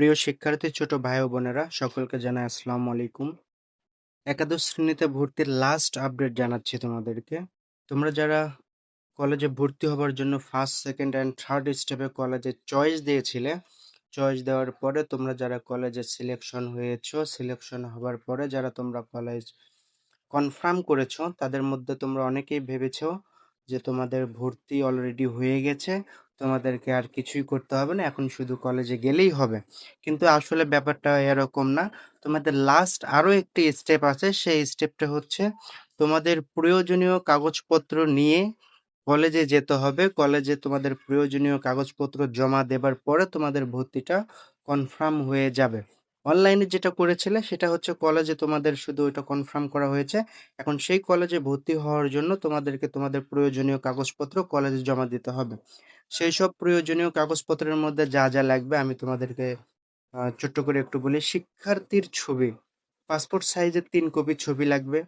প্রিয় শিক্ষার্থী, ছোট ভাই ও বোনেরা, সকলকে জানাই আসসালামু আলাইকুম। একাদশ শ্রেণীতে ভর্তির লাস্ট আপডেট জানাচ্ছি তোমাদেরকে। তোমরা যারা কলেজে ভর্তি হবার জন্য ফার্স্ট সেকেন্ড অ্যান্ড থার্ড স্টেপে কলেজে চয়েস দিয়েছিলে চয়েস দেওয়ার পরে তোমরা যারা কলেজে সিলেকশন হয়েছো সিলেকশন হবার পরে যারা তোমরা কলেজ কনফার্ম করেছ, তাদের মধ্যে তোমরা অনেকেই ভেবেছো যে তোমাদের ভর্তি অলরেডি হয়ে গেছে। তোমাদেরকে আর কিছুই করতে হবে না, এখন শুধু কলেজে গেলেই হবে। কিন্তু আসলে ব্যাপারটা এরকম না, তোমাদের লাস্ট আরও একটি স্টেপ আছে, সেই স্টেপটা হচ্ছে তোমাদের প্রয়োজনীয় কাগজপত্র নিয়ে কলেজে যেতে হবে। কলেজে তোমাদের প্রয়োজনীয় কাগজপত্র জমা দেবার পরে তোমাদের ভর্তিটা কনফার্ম হয়ে যাবে। অনলাইনে যেটা করেছিলে সেটা হচ্ছে কলেজে তোমাদের শুধু ওইটা কনফার্ম করা হয়েছে। এখন সেই কলেজে ভর্তি হওয়ার জন্য তোমাদেরকে তোমাদের প্রয়োজনীয় কাগজপত্র কলেজে জমা দিতে হবে। সেই সব প্রয়োজনীয় কাগজপত্রের মধ্যে যা যা লাগবে আমি তোমাদেরকে ছোট্ট করে একটু বলি। শিক্ষার্থীর ছবি পাসপোর্ট সাইজের তিন কপি ছবি লাগবে।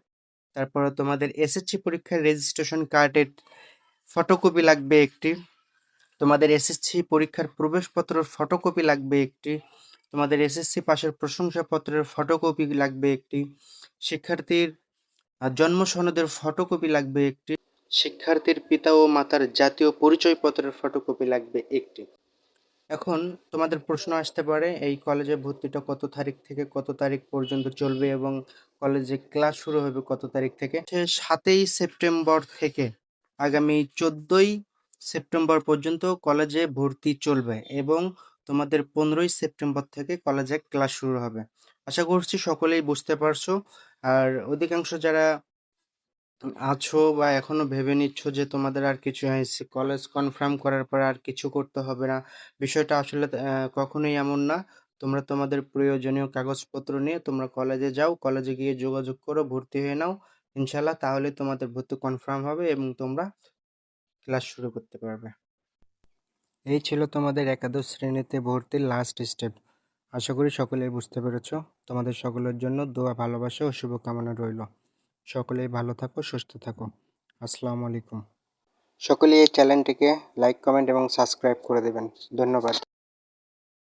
তারপরে তোমাদের এসএসসি পরীক্ষার রেজিস্ট্রেশন কার্ডের ফটোকপি লাগবে একটি। তোমাদের এসএসসি পরীক্ষার প্রবেশপত্রের ফটোকপি লাগবে একটি। তোমাদের এসএসসি পাশের প্রশংসাপত্রের ফটোকপি লাগবে একটি। শিক্ষার্থীর জন্ম সনদের ফটোকপি লাগবে একটি। শিক্ষার্থীর পিতা ও মাতার জাতীয় পরিচয়পত্রের ফটোকপি লাগবে একটি। এখন তোমাদের প্রশ্ন আসতে পারে, এই কলেজে ভর্তিটা কত তারিখ থেকে কত তারিখ পর্যন্ত চলবে এবং কলেজে ক্লাস শুরু হবে কত তারিখ থেকে? সাতই সেপ্টেম্বর থেকে আগামী চোদ্দই সেপ্টেম্বর পর্যন্ত কলেজে ভর্তি চলবে এবং তোমাদের পনেরোই সেপ্টেম্বর থেকে কলেজে ক্লাস শুরু হবে। আশা করছি সকলেই বুঝতে পারছ। আর অধিকাংশ যারা আছো বা এখনও ভেবে নিচ্ছ যে তোমাদের আর কিছু হয়েছে কলেজ কনফার্ম করার পর আর কিছু করতে হবে না। বিষয়টা আসলে কখনোই এমন না। তোমরা তোমাদের প্রয়োজনীয় কাগজপত্র নিয়ে তোমরা কলেজে যাও কলেজে গিয়ে যোগাযোগ করো, ভর্তি হয়ে নাও। ইনশাল্লাহ তাহলে তোমাদের ভর্তি কনফার্ম হবে এবং তোমরা ক্লাস শুরু করতে পারবে। এই ছিল তোমাদের একাদশ শ্রেণীতে ভর্তির লাস্ট স্টেপ আশা করি সকলেই বুঝতে পেরেছ। তোমাদের সকলের জন্য দোয়া, ভালোবাসা ও শুভকামনা রইল। সকলেই ভালো থাকো, সুস্থ থাকো। আসসালামু আলাইকুম। সকলেই এই চ্যানেলটিকে লাইক কমেন্ট এবং সাবস্ক্রাইব করে দেবেন। ধন্যবাদ।